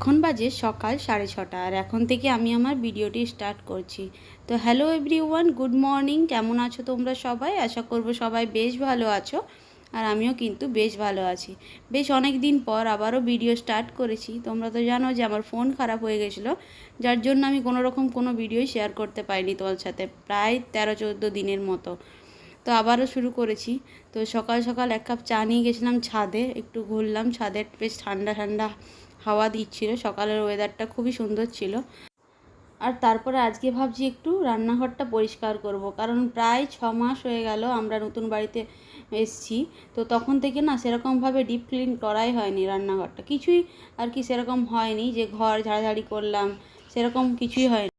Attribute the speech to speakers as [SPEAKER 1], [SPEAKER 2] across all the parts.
[SPEAKER 1] এখন বাজে সকাল সাড়ে ছটা, আর এখন থেকে আমি আমার ভিডিওটি স্টার্ট করছি। তো hello everyone good morning, কেমন আছো তোমরা সবাই? আশা করব সবাই বেশ ভালো আছো, আর আমিও কিন্তু বেশ ভালো আছি। বেশ অনেক দিন পর আবারও ভিডিও স্টার্ট করেছি। তোমরা তো জানো যে আমার ফোন খারাপ হয়ে গেছিল, যার জন্য আমি কোনো রকম কোনো ভিডিওই শেয়ার করতে পারিনি তোমার সাথে প্রায় তেরো চোদ্দ দিনের মতো। তো আবারও শুরু করেছি। তো সকাল সকাল এক কাপ চা নিয়ে গেছিলাম ছাদে, একটু ঘুরলাম, ছাদে বেশ ঠান্ডা ঠান্ডা হাওয়া দিচ্ছিল, সকালের ওয়েদারটা খুবই সুন্দর ছিল। আর তারপরে আজকে ভাবছি একটু রান্নাঘরটা পরিষ্কার করব, কারণ প্রায় ছ মাস হয়ে গেল আমরা নতুন বাড়িতে এসছি। তো তখন থেকে না সেরকমভাবে ডিপ ক্লিন করাই হয়নি রান্নাঘরটা। কিছুই আর কি সেরকম হয়নি যে ঘর ঝাড়াঝাড়ি করলাম, সেরকম কিছুই হয়নি।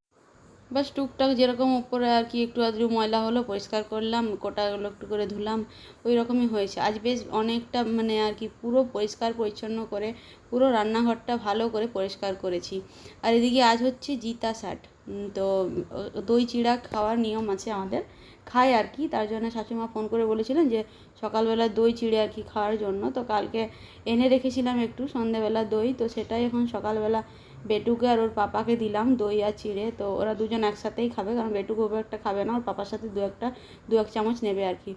[SPEAKER 1] বাস টুকটাক যেরকম ওপরে আর কি একটু আধটু ময়লা হলো পরিষ্কার করলাম কোটাগুলো একটু করে ধুলাম, ওই রকমই হয়েছে। আজ বেশ অনেকটা মানে আর কি পুরো পরিষ্কার পরিচ্ছন্ন করে, পুরো রান্নাঘরটা ভালো করে পরিষ্কার করেছি। আর এদিকে আজ হচ্ছে জিতা শাট তো দই চিড়া খাওয়ার নিয়ম আছে আমাদের। খাই আর কি, তার জন্য শাশুড়িমা ফোন করে বলেছিলেন যে, সকালবেলা দই চিড়ে আর কি খাওয়ার জন্য। তো কালকে এনে রেখেছিলাম একটু সন্ধেবেলা দই, তো সেটাই এখন সকালবেলা বেটুকে আর ওর পাপাকে দিলাম দই আর চিড়ে। তো ওরা দুজন একসাথেই খাবে, কারণ বেটু খুব একটা খাবে না, ওর পাপার সাথে দু একটা, দু এক চামচ নেবে আর কি।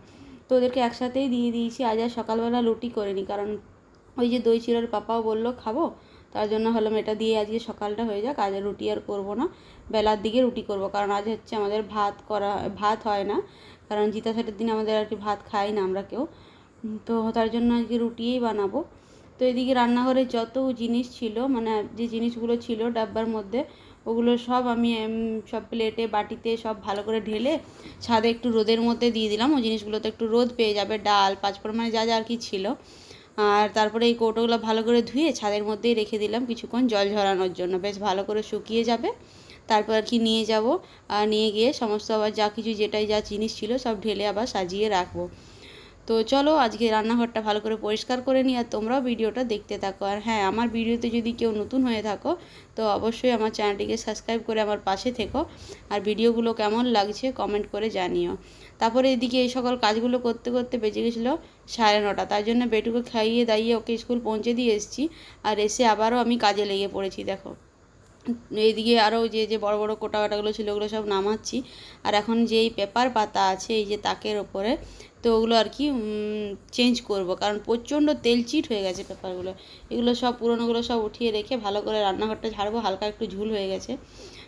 [SPEAKER 1] তো ওদেরকে একসাথেই দিয়ে দিয়েছি, আজ আর সকালবেলা রুটি করিনি, কারণ ওই যে দই চিড়ের পাপাও বলল, খাব? তার জন্য হলাম এটা দিয়ে আজকে সকালটা হয়ে যাক, আজ রুটি আর করব না, বেলার দিকে রুটি করব, কারণ আজ হচ্ছে আমাদের ভাত করা, ভাত হয় না, কারণ জিতা ষাটের দিন আমাদের আর কি ভাত খাই না আমরা কেউ। তো তার জন্য আজকে রুটিই বানাবো। তো এদিকে রান্নাঘরে যত জিনিস ছিল মানে যে জিনিসগুলো ছিল ডাব্বার মধ্যে, ওগুলো সব আমি সব প্লেটে, বাটিতে সব ভালো করে ঢেলে ছাদে একটু রোদের মধ্যে দিয়ে দিলাম। ওই জিনিসগুলোতে একটু রোদ পেয়ে যাবে, ডাল, পাঁচফোড়ন যা যা আর কি ছিল। আর তারপরে এই কৌটোগুলো ভালো করে ধুয়ে ছাদের মধ্যেই রেখে দিলাম কিছুক্ষণ জল ঝরানোর জন্য। বেশ ভালো করে শুকিয়ে যাবে। তারপর আর কি নিয়ে যাব, আর নিয়ে গিয়ে সমস্ত আবার যা কিছু যেটাই যা জিনিস ছিল সব ঢেলে আবার সাজিয়ে রাখব। তো চলো আজকে রান্নাঘরটা ভালো করে পরিষ্কার করে নিই আর তোমরাও ভিডিওটা দেখতে থাকো। আর হ্যাঁ আমার ভিডিওতে যদি কেউ নতুন হয়ে থাকো, তো অবশ্যই আমার চ্যানেলটিকে সাবস্ক্রাইব করে আমার পাশে থেকো। আর ভিডিওগুলো কেমন লাগছে কমেন্ট করে জানিও। তারপরে এদিকে এই সকল কাজগুলো করতে করতে বেজে গেছিল সাড়ে নটা। তার জন্য বেটুকে খাইয়ে দাইয়ে ওকে স্কুল পৌঁছে দিয়ে এসেছি। আর এসে আবারও আমি কাজে লেগে পড়েছি, দেখো। এইদিকে আরও যে যে বড় বড় কোটা কাটাগুলো ছিল, ওগুলো সব নামাচ্ছি। আর এখন যে এই পেপার পাতা আছে, এই যে তাকের ওপরে তো ওগুলো আর কি চেঞ্জ করব। কারণ প্রচণ্ড তেল চিট হয়ে গেছে পেপারগুলো এগুলো সব পুরোনোগুলো সব উঠিয়ে রেখে ভালো করে রান্নাঘরটা ঝাড়বো, হালকা একটু ঝুল হয়ে গেছে।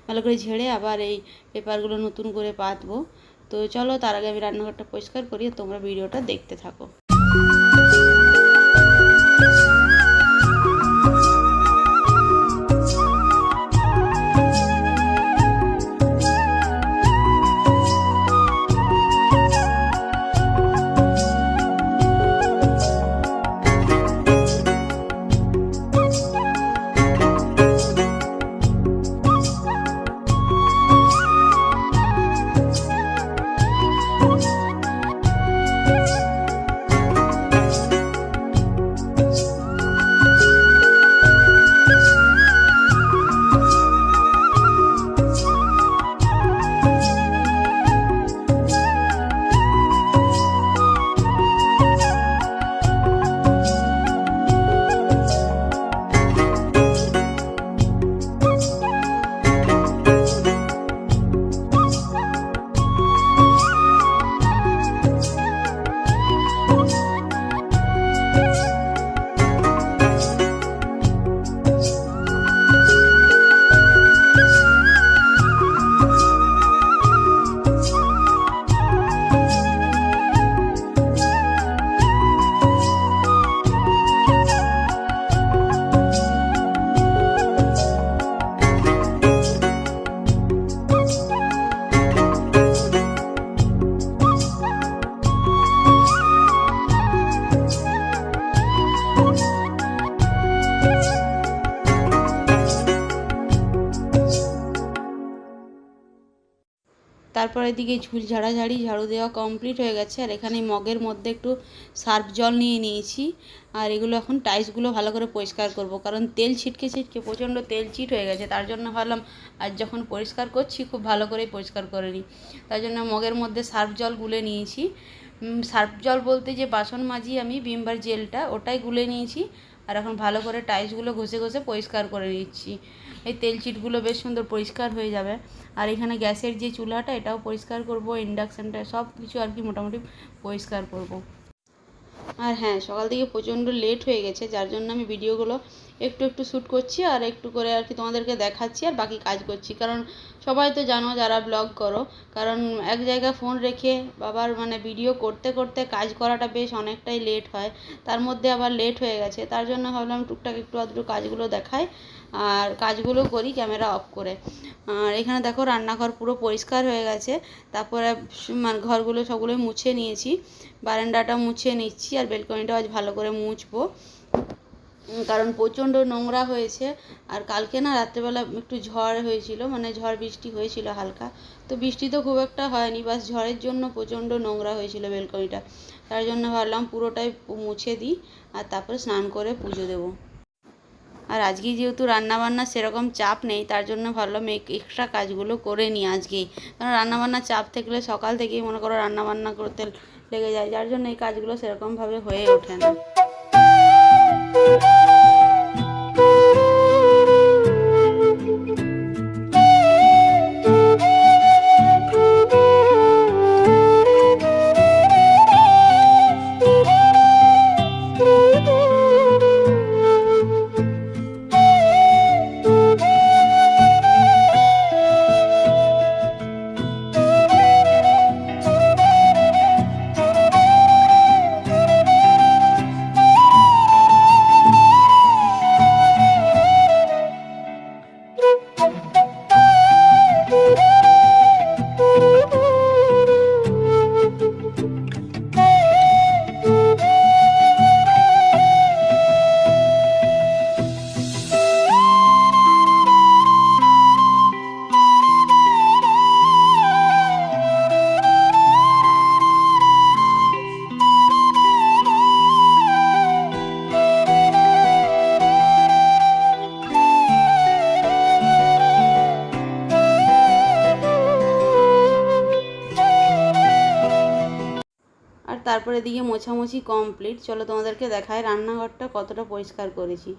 [SPEAKER 1] ভালো করে ঝেড়ে আবার এই পেপারগুলো নতুন করে পাতবো। তো চলো, তার আগে আমি রান্নাঘরটা পরিষ্কার করি, তোমরা ভিডিওটা দেখতে থাকো। তারপর এদিকে ঝুল ঝাড়াঝাড়ি, ঝাড়ু দেওয়া কমপ্লিট হয়ে গেছে। আর এখানে মগের মধ্যে একটু সার্ফ জল নিয়ে নিয়েছি। আর এগুলো এখন টাইলসগুলো ভালো করে পরিষ্কার করব। কারণ তেল ছিটকে ছিটকে প্রচণ্ড তেল চিট হয়ে গেছে। তার জন্য ভাবলাম, আজ যখন পরিষ্কার করছি, খুব ভালো করেই পরিষ্কার করে নিই। তার জন্য মগের মধ্যে সার্ফ জল গুলে নিয়েছি। সার্ফ জল বলতে যে বাসন মাজি আমি বিমবার জেলটা ওটাই গুলে নিয়েছি। আর এখন ভালো করে টাইলসগুলো ঘষে ঘষে পরিষ্কার করে নিচ্ছি এই তেল চিটগুলো বেশ সুন্দর পরিষ্কার হয়ে যাবে আর এখানে গ্যাসের যে চুলাটা, এটাও পরিষ্কার করব ইন্ডাকশানটা সব কিছু আর কি মোটামুটি পরিষ্কার করব। আর হ্যাঁ সকাল থেকে প্রচণ্ড লেট হয়ে গেছে, যার জন্য আমি ভিডিওগুলো একটু একটু শ্যুট করছি আর একটু করে আর কি তোমাদেরকে দেখাচ্ছি আর বাকি কাজ করছি। কারণ সবাই তো জানো যারা ব্লগ করো, কারণ এক জায়গায় ফোন রেখে বাবার মানে ভিডিও করতে করতে কাজ করাটা বেশ অনেকটাই লেট হয়। তার মধ্যে আবার লেট হয়ে গেছে, তার জন্য ভাবলাম টুকটাক একটু আধটু কাজগুলো দেখাই। আর কাজগুলো করি ক্যামেরা অফ করে। আর এখানে দেখো রান্নাঘর পুরো পরিষ্কার হয়ে গেছে। তারপরে মানে ঘরগুলো সবগুলোই মুছে নিয়েছি। বারান্দাটা মুছে নিচ্ছি আর বেলকনিটাও আজ ভালো করে মুছবো। কারণ প্রচণ্ড নোংরা হয়েছে। আর কালকে না রাত্রেবেলা একটু ঝড় হয়েছিল মানে ঝড় বৃষ্টি হয়েছিল হালকা। তো বৃষ্টি তো খুব একটা হয়নি, বাস ঝড়ের জন্য প্রচণ্ড নোংরা হয়েছিল বেলকনিটা। তার জন্য ভাবলাম পুরোটাই মুছে দিই আর তারপরে স্নান করে পুজো দেবো। আর আজকে যেহেতু রান্নাবান্না সেরকম চাপ নেই, তার জন্য ভাবলাম এক্সট্রা কাজগুলো করে নিই আজকেই কারণ রান্নাবান্নার চাপ থাকলে সকাল থেকেই মনে করো রান্নাবান্না করতে লেগে যায়, যার জন্য এই কাজগুলো সেরকমভাবে হয়ে ওঠে না। তারপরে এদিকে মোছামুছি কমপ্লিট চলো তোমাদেরকে দেখায় রান্নাঘরটা কতটা পরিষ্কার করেছি।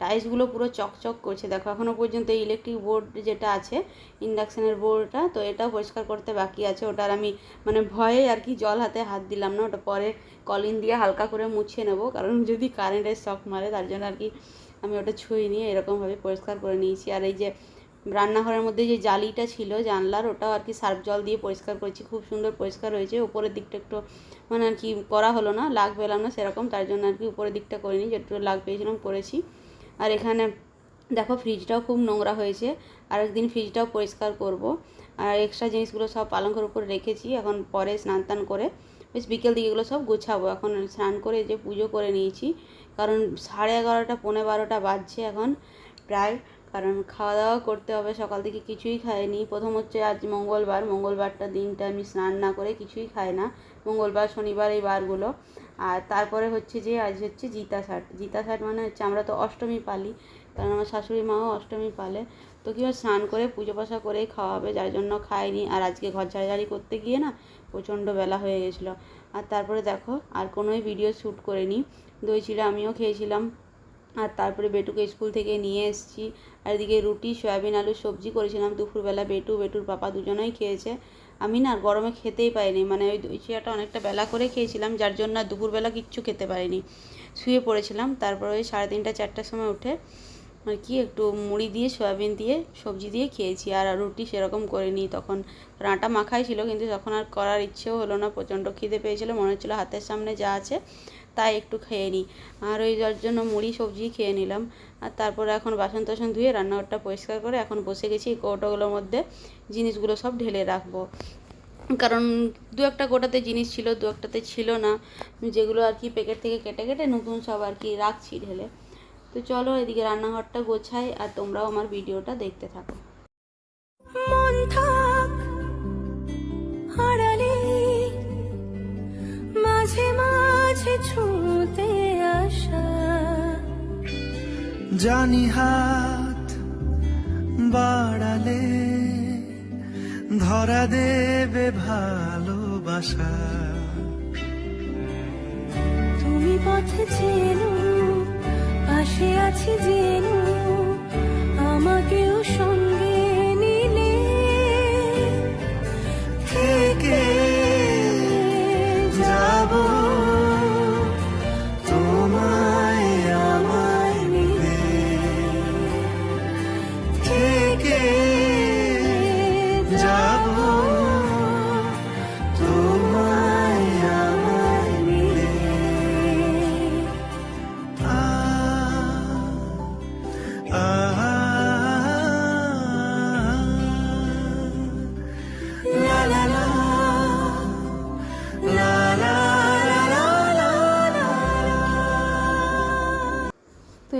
[SPEAKER 1] টাইলসগুলো পুরো চকচক করছে। দেখো এখনও পর্যন্ত ইলেকট্রিক বোর্ড যেটা আছে ইন্ডাকশানের বোর্ডটা তো এটাও পরিষ্কার করতে বাকি আছে। ওটার আমি মানে ভয়ে আর কি জল হাতে হাত দিলাম না। ওটা পরে কলিন দিয়ে হালকা করে মুছে নেব। কারণ যদি কারেন্টের শক মারে, তার জন্য আর কি আমি ওটা ছুঁয়ে নিয়ে এরকমভাবে পরিষ্কার করে নিয়েছি। আর এই যে রান্নাঘরের মধ্যে যে জালিটা ছিল, জানলার, ওটাও আর কি সার্ফ জল দিয়ে পরিষ্কার করেছি। খুব সুন্দর পরিষ্কার হয়েছে। ওপরের দিকটা একটু মানে আর কি করা হলো না লাগ পেলাম না সেরকম, তার জন্য আর কি উপরের দিকটা করিনি, যেটুকু লাগ পেয়েছিলাম করেছি। আর এখানে দেখো ফ্রিজটাও খুব নোংরা হয়েছে আর একদিন ফ্রিজটাও পরিষ্কার করব। আর এক্সট্রা জিনিসগুলো সব পালঙ্কের উপর রেখেছি, এখন পরে স্নান টান করে বেশ বিকেল দিকে এগুলো সব গুছাবো। এখন স্নান করে যে পুজো করে নিয়েছি, কারণ সাড়ে এগারোটা, পৌনে বারোটা বাজছে এখন, প্রায়। কারণ খাওয়া দাওয়া করতে হবে, সকাল থেকে কিছুই খাইনি। প্রথম হচ্ছে আজ মঙ্গলবার, মঙ্গলবারটা দিনটা আমি স্নান না করে কিছুই খাই না। মঙ্গলবার, শনিবার এই বারগুলো। আর তারপরে হচ্ছে যে, আজ হচ্ছে জিতা ষাট। জিতা ষাট মানে হচ্ছে আমরা তো অষ্টমী পালি, কারণ আমার শাশুড়ি মাও অষ্টমী পালে। তো কী হয়, স্নান করে, পুজো পাশা করেই খাওয়া হবে, যার জন্য খাইনি। আর আজকে ঘর ঝাড়ঝাড়ি করতে গিয়ে না, প্রচণ্ড বেলা হয়ে গেছিল। আর তারপরে দেখো, আর কোনোই ভিডিও শ্যুট করিনি। দই চিড়া আমিও খেয়েছিলাম। আর তারপরে বেটুকে স্কুল থেকে নিয়ে এসেছি। আর এদিকে রুটি, সয়াবিন, আলু সবজি করেছিলাম। দুপুরবেলা বেটু, বেটুর পাপা দুজনেই খেয়েছে। আমি না গরমে খেতেই পাইনি মানে ওই দই চিড়াটা অনেকটা বেলা করে খেয়েছিলাম, যার জন্য দুপুরবেলা কিচ্ছু খেতে পারিনি। শুয়ে পড়েছিলাম। তারপরে ওই সাড়ে তিনটা, চারটার সময় উঠে আর কি, একটু মুড়ি দিয়ে, সয়াবিন দিয়ে, সবজি দিয়ে খেয়েছি। আর রুটি সেরকম করিনি। তখন আটা মাখাই ছিল, কিন্তু তখন আর করার ইচ্ছেও হলো না, প্রচণ্ড খিদে পেয়েছিলো, মনে হচ্ছিল হাতের সামনে যা আছে তাই একটু খেয়ে নিই। আর ওই যার জন্য মুড়ি, সবজি খেয়ে নিলাম। আর তারপরে এখন বাসন টাসন ধুয়ে, রান্নাঘরটা পরিষ্কার করে এখন বসে গেছি এই কৌটোগুলোর মধ্যে, জিনিসগুলো সব ঢেলে রাখব। কারণ দু একটা গোটাতে জিনিস ছিল, দু একটাতে ছিল না। যেগুলো আর কি প্যাকেট থেকে কেটে কেটে নতুন সব আর কি রাখছি ঢেলে। তো চলো এদিকে রান্নাঘরটা গোছাই আর তোমরাও আমার ভিডিওটা দেখতে থাকো।
[SPEAKER 2] মন থাক মাঝে মাঝে ছুঁতে আসা।
[SPEAKER 3] জানি হাত বাড়ালে ধরা দেবে ভালোবাসা।
[SPEAKER 2] তুমি পথ চেনো পাশে আছি যে আমাকেও সঙ্গে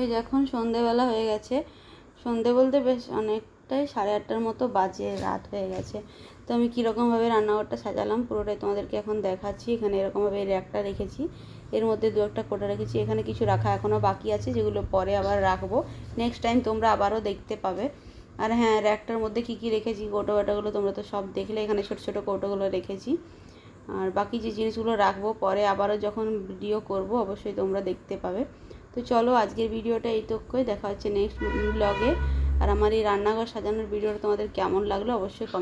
[SPEAKER 1] এই এখন সন্ধেবেলা হয়ে গেছে। সন্ধে বলতে বেশ অনেকটাই সাড়ে আটটার মতো বাজে রাত হয়ে গেছে। তো আমি কীরকমভাবে রান্নাঘরটা সাজালাম পুরোটাই তোমাদেরকে এখন দেখাচ্ছি। এখানে এরকমভাবে র্যাকটা রেখেছি। এর মধ্যে দু একটা কোটা রেখেছি। এখানে কিছু রাখা এখনও বাকি আছে, যেগুলো পরে আবার রাখব। নেক্সট টাইম তোমরা আবারও দেখতে পাবে। আর হ্যাঁ র্যাকটার মধ্যে কী কী রেখেছি? কৌটো বাটাগুলো তোমরা তো সব দেখলে। এখানে ছোটো ছোটো কৌটোগুলো রেখেছি। আর বাকি যে জিনিসগুলো রাখব, পরে আবারও যখন ভিডিও করব, অবশ্যই তোমরা দেখতে পাবে। তো চলো আজকের ভিডিওটা এই তক্ষই দেখা হচ্ছে নেক্সট ব্লগে আর আমার এই রান্নাঘর সাজানোর ভিডিওটা তোমাদের কেমন লাগল অবশ্যই কমেন্ট